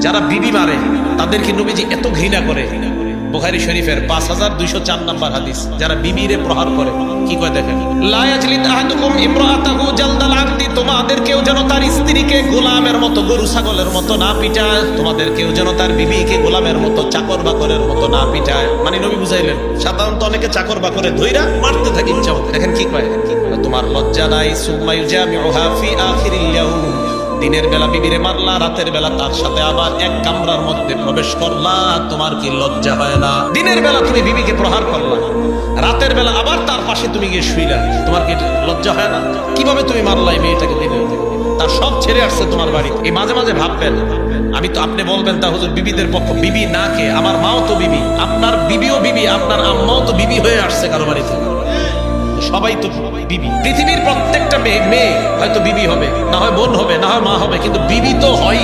যারা বিবি মারে, তাদেরকে নবীজি এত ঘৃণা করে। বুখারি শরীফের পাঁচ হাজার দুইশো চার নাম্বার হাদিস। যারা বিবিরে প্রহার করে, কি করে দেখেন? তোমাদের কেউ যেন তার স্ত্রীকে গোলামের মতো, গরু ছাগলের মতো না পিটায়। তোমাদের কেউ যেন তার বিবিকে গোলামের মতো, চাকর বাকরের মতো না পিটায়। মানে নবী বুঝাইলেন, সাধারণত অনেকে চাকর বাকরে ধইরা মারতে থাকে ইচ্ছা দেখেন কি কয়? তোমার লজ্জা নাই ইয়াউম। দিনের বেলা বিবিরে মারলা, রাতের বেলা তার সাথে আবার এক কামরার মধ্যে প্রবেশ করলা, তোমার কি লজ্জা হয় না? দিনের বেলা তুমি বিবিকে প্রহার করলা, রাতের বেলা আবার তার পাশে তুমি গিয়ে শুইলা, তোমার কি লজ্জা হয় না? কীভাবে তুমি মারলা এই মেয়েটাকে দিনে তার সব ছেড়ে আসছে তোমার বাড়ি এই মাঝে মাঝে ভাববেন, আমি তো আপনি বলবেন তা হুজুর, বিবিদের পক্ষ, বিবি না কে আমার মাও তো বিবি, আপনার বিবিও বিবি, আপনার আম্মাও তো বিবি হয়ে আসছে কারও বাড়িতে। সবাই তো বিবি। পৃথিবীর প্রত্যেকটা মেয়ে মেয়ে হয়তো বিবি হবে, না হয় বোন হবে, না হয় মা হবে, কিন্তু বিবি তো হয়